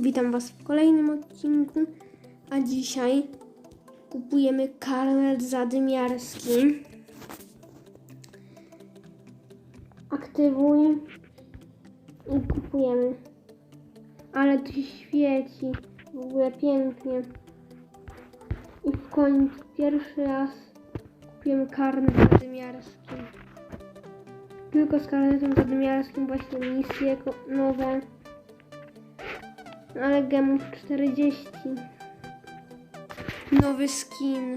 Witam Was w kolejnym odcinku, a dzisiaj kupujemy karmel zadymiarski. Aktywuj i kupujemy. Ale tu się świeci, w ogóle pięknie. I w końcu pierwszy raz kupujemy karnet zadymiarski. Tylko z karnetem zadymiarskim właśnie misje nowe. Ale gemów 40. Nowy skin.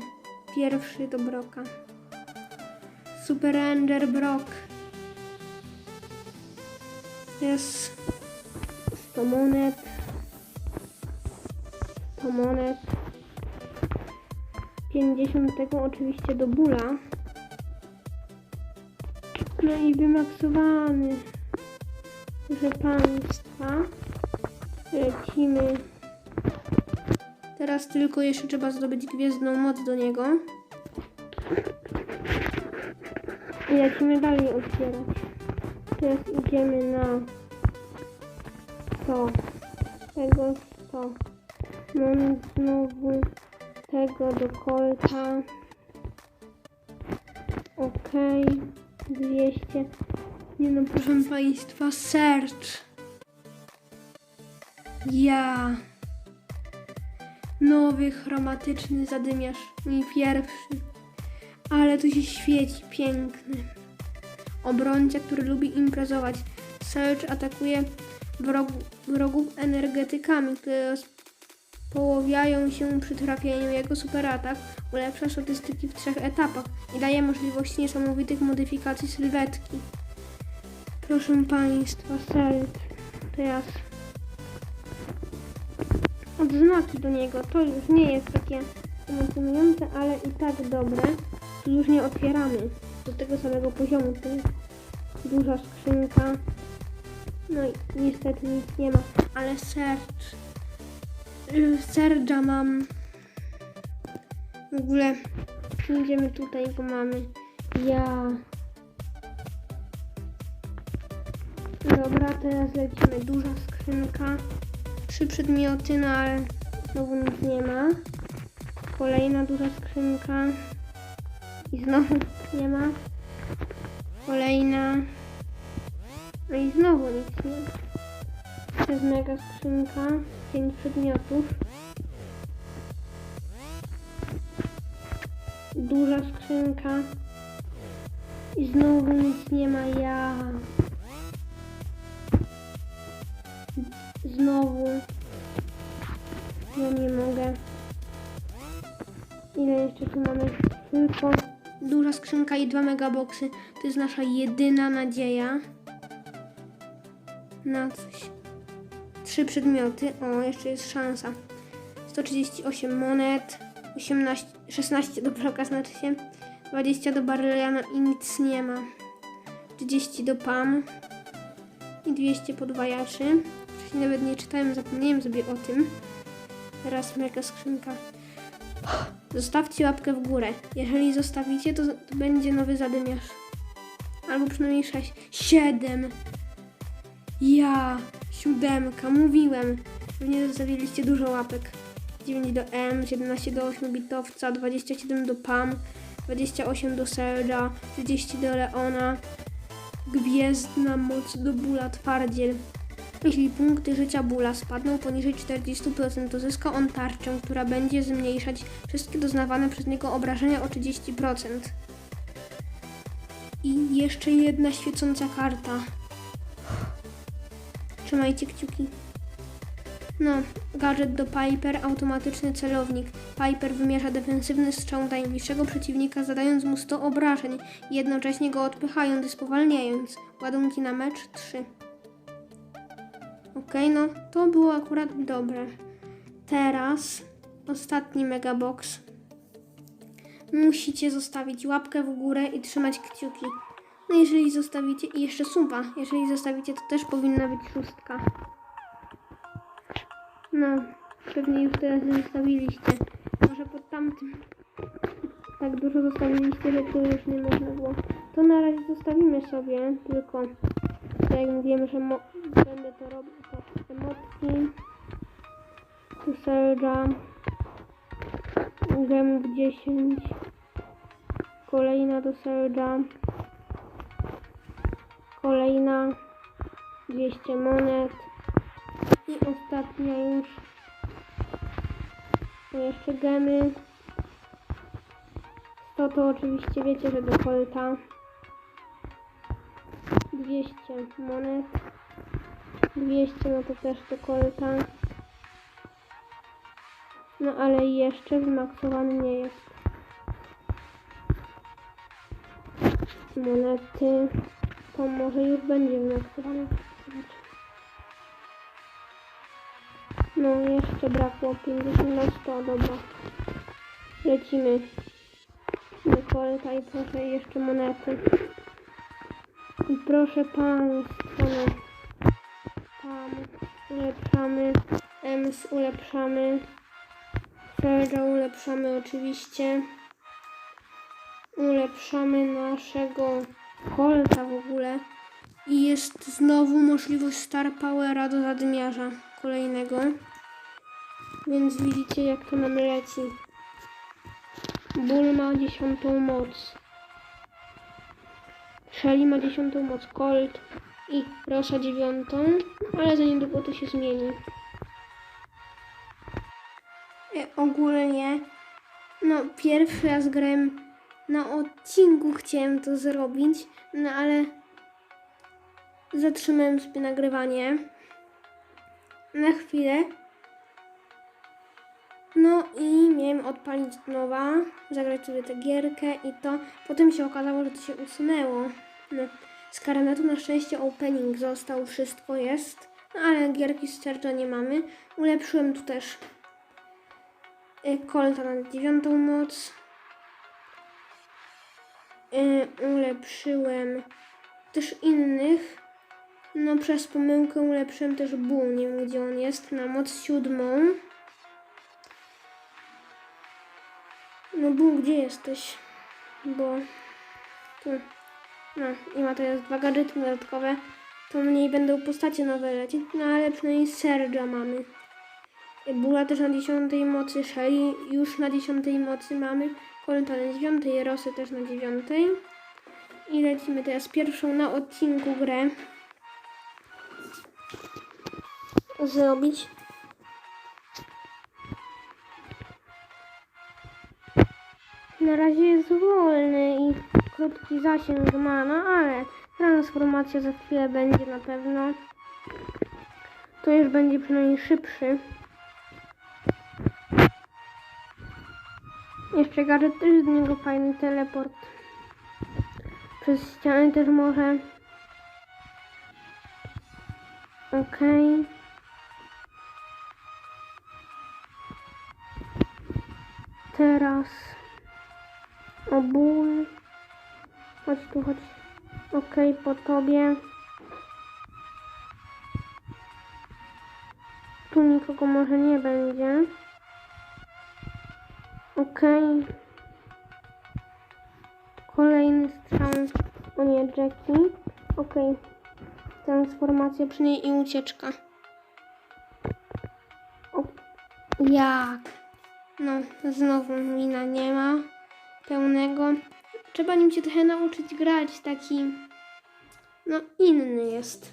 Pierwszy do Broka. Super Ranger Brock. Jest 100 monet. 100 monet. 50 tego oczywiście do bóla. No i wymaksowany. Proszę Państwa. Lecimy. Teraz tylko jeszcze trzeba zdobyć gwiezdną moc do niego. I lecimy dalej otwierać. Teraz idziemy na 100. Tego 100. Mamy znowu tego do kolta. Okej. 200. Nie no, proszę Państwa, search. Ja. Nowy chromatyczny zadymiarz. Mi pierwszy. Ale tu się świeci piękny. Obrońca, który lubi imprezować. Search atakuje wrogu, wrogów energetykami, które połowiają się przy trafieniu. Jego superatak ulepsza statystyki w trzech etapach i daje możliwość niesamowitych modyfikacji sylwetki. Proszę Państwa, Search. Teraz odznaki do niego. To już nie jest takie emocjonujące, ale i tak dobre. Tu już nie otwieramy do tego samego poziomu. To jest duża skrzynka. No i niestety nic nie ma, ale sercz. Sercza mam. W ogóle idziemy tutaj, go mamy. Ja. Dobra, teraz lecimy. Duża skrzynka trzy przedmioty, no ale znowu nic nie ma. Kolejna duża skrzynka. I znowu nic nie ma. Kolejna. No i znowu nic nie ma. To jest mega skrzynka. Pięć przedmiotów. Duża skrzynka. I znowu nic nie ma. Ja. Znowu. Ja nie mogę. Ile jeszcze tu mamy? Tylko duża skrzynka i dwa megaboxy. To jest nasza jedyna nadzieja na coś. Trzy przedmioty. O, jeszcze jest szansa. 138 monet. 18, 16 do broka znaczy się. 20 do Barleyana i nic nie ma. 30 do Pam. I 200 podwajaczy. Nawet nie czytałem, zapomniałem sobie o tym. Teraz mega skrzynka. Zostawcie łapkę w górę. Jeżeli zostawicie, to, to będzie nowy zadymiarz. Albo przynajmniej 6. 7. Ja. Siódemka. Mówiłem. Pewnie zostawiliście dużo łapek. 9 do M, 17 do 8 bitowca, 27 do Pam, 28 do Serge'a, 30 do Leona. Gwiezdna moc do Bula Twardziel. Jeśli punkty życia Bula spadną poniżej 40%, to zyska on tarczę, która będzie zmniejszać wszystkie doznawane przez niego obrażenia o 30%. I jeszcze jedna świecąca karta. Trzymajcie kciuki. No, gadżet do Piper, automatyczny celownik. Piper wymierza defensywny strzał najbliższego przeciwnika, zadając mu 100 obrażeń, jednocześnie go odpychając i spowalniając. Ładunki na mecz 3. Okej, no to było akurat dobre. Teraz ostatni megabox. Musicie zostawić łapkę w górę i trzymać kciuki. No jeżeli zostawicie, i jeszcze suba, jeżeli zostawicie, to też powinna być szóstka. No, pewnie już teraz zostawiliście. Może pod tamtym tak dużo zostawiliście, że tu już nie można było. To na razie zostawimy sobie, tylko jak mówiłem, że będę to robił, to emotki. Surge'a. Gemów 10. Kolejna do Surge'a. Kolejna 200 monet. I ostatnia już. Tu jeszcze gemy. 100 to oczywiście wiecie, że do Colta. 200 monet. 200 no to też do Colta. No ale jeszcze wymaksowany nie jest. Monety. To może już będzie wymaksowany. No jeszcze brakło 50 na 100, dobra. Lecimy. Do Colta i proszę jeszcze monety. I proszę Państwa, no. Ulepszamy. Ems ulepszamy. Serga ulepszamy oczywiście. Ulepszamy naszego Colta w ogóle. I jest znowu możliwość Star Powera do zadmiarza kolejnego. Więc widzicie jak to nam leci. Bull ma dziesiątą moc. Shelly ma dziesiątą moc. Colt i Rosa dziewiątą. Ale za niedługo to się zmieni. E, ogólnie, no pierwszy raz grałem na odcinku, chciałem to zrobić, no ale zatrzymałem sobie nagrywanie na chwilę. No i miałem odpalić od nowa, zagrać sobie tę gierkę i to. Potem się okazało, że to się usunęło. No, z Karanetu na szczęście opening został, wszystko jest. No ale gierki z Sergio nie mamy. Ulepszyłem tu też y, Colta na dziewiątą moc. Y, ulepszyłem też innych. No przez pomyłkę ulepszyłem też Bull, nie wiem gdzie on jest, na moc siódmą. No Bull, gdzie jesteś? Bo tu. No i ma teraz dwa gadżety dodatkowe. To mniej będą postacie nowe lecieć, no ale przynajmniej Serga mamy. Bula też na 10 mocy, Shelly już na 10 mocy mamy, Colta na 9, Rosy też na 9. I lecimy teraz pierwszą na odcinku grę. Zrobić. Na razie jest wolny i krótki zasięg ma, no ale transformacja za chwilę będzie na pewno. To już będzie przynajmniej szybszy. Jeszcze gadżet też z niego fajny teleport. Przez ściany też może. Okej. Teraz obój. Chodź tu, chodź. Okej, po tobie. Tu nikogo może nie będzie. Okej. Kolejny strzał. O nie, Jackie. Okej. Transformacja przy niej i ucieczka. O, jak? No, znowu mina nie ma. Pełnego. Trzeba nim się trochę nauczyć grać. Taki. No, inny jest.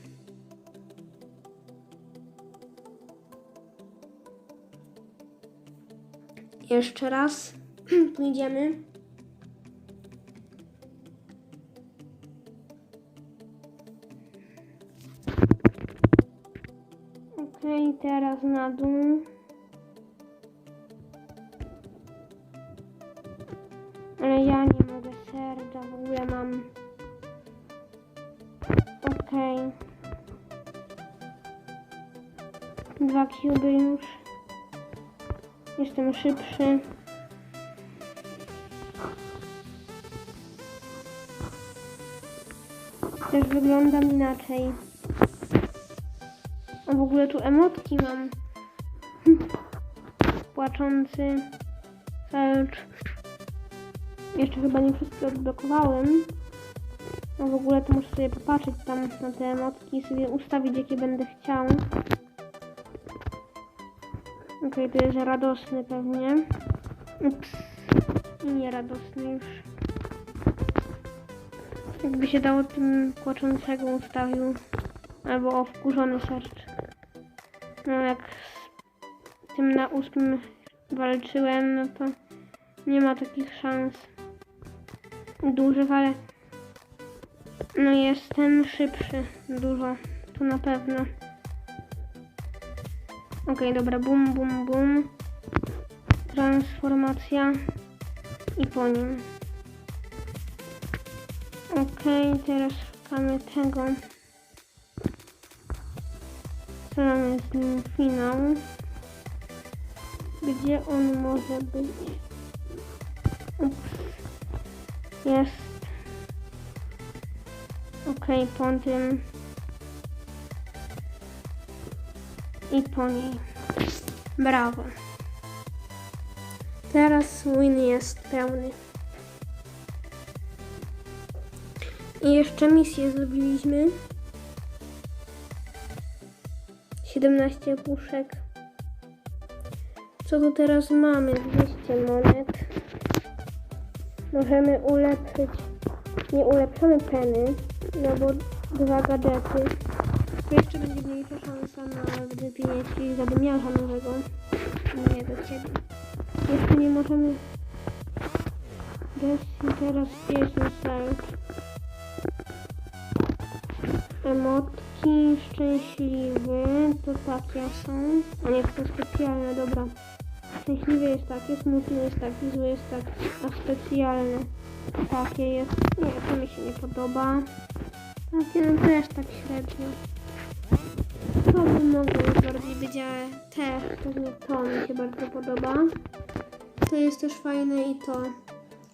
Jeszcze raz. Pójdziemy. Okej, teraz na dół. W ogóle mam. Okej. Dwa kuby już. Jestem szybszy. Też wyglądam inaczej. A w ogóle tu emotki mam. Płaczący. Felcz. Jeszcze chyba nie wszystkie odblokowałem. A w ogóle to muszę sobie popatrzeć tam na te emotki i sobie ustawić jakie będę chciał. Okej, to jest radosny pewnie. Ups. I nieradosny już. Jakby się dało tym płaczącego ustawił. Albo o wkurzony sercz. No jak z tym na ósmym walczyłem, no to nie ma takich szans dużych, ale no jest ten szybszy dużo. Tu na pewno. Okej, dobra, bum, bum, bum. Transformacja i po nim. Okej, teraz szukamy tego. Co mamy z nim finał? Gdzie on może być? Ups. Jest. Okej, po tym. I po niej. Brawo. Teraz win jest pełny. I jeszcze misję zrobiliśmy. 17 puszek. Co tu teraz mamy? 200 monet. Możemy ulepszyć. Nie ulepszamy peny, no bo dwa gadżety. Jeszcze będzie mniejsza szansa na wybienie ci zadymiarza nowego. Nie do ciebie. Jeszcze nie możemy. Jesse teraz pieśń search. Emotki szczęśliwy to takie są. A nie, to specjalne, dobra. Szczęśliwy jest taki, smutny jest taki, zły jest taki, a specjalne takie jest. Nie, to mi się nie podoba. Takie no też tak średnio. To by mogło bardziej być, ale też pewnie to mi się bardzo podoba. To jest też fajne i to.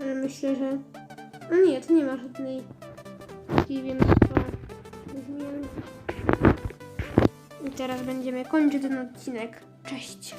Ale myślę, że... No nie, to nie ma żadnej więc to. I teraz będziemy kończyć ten odcinek. Cześć!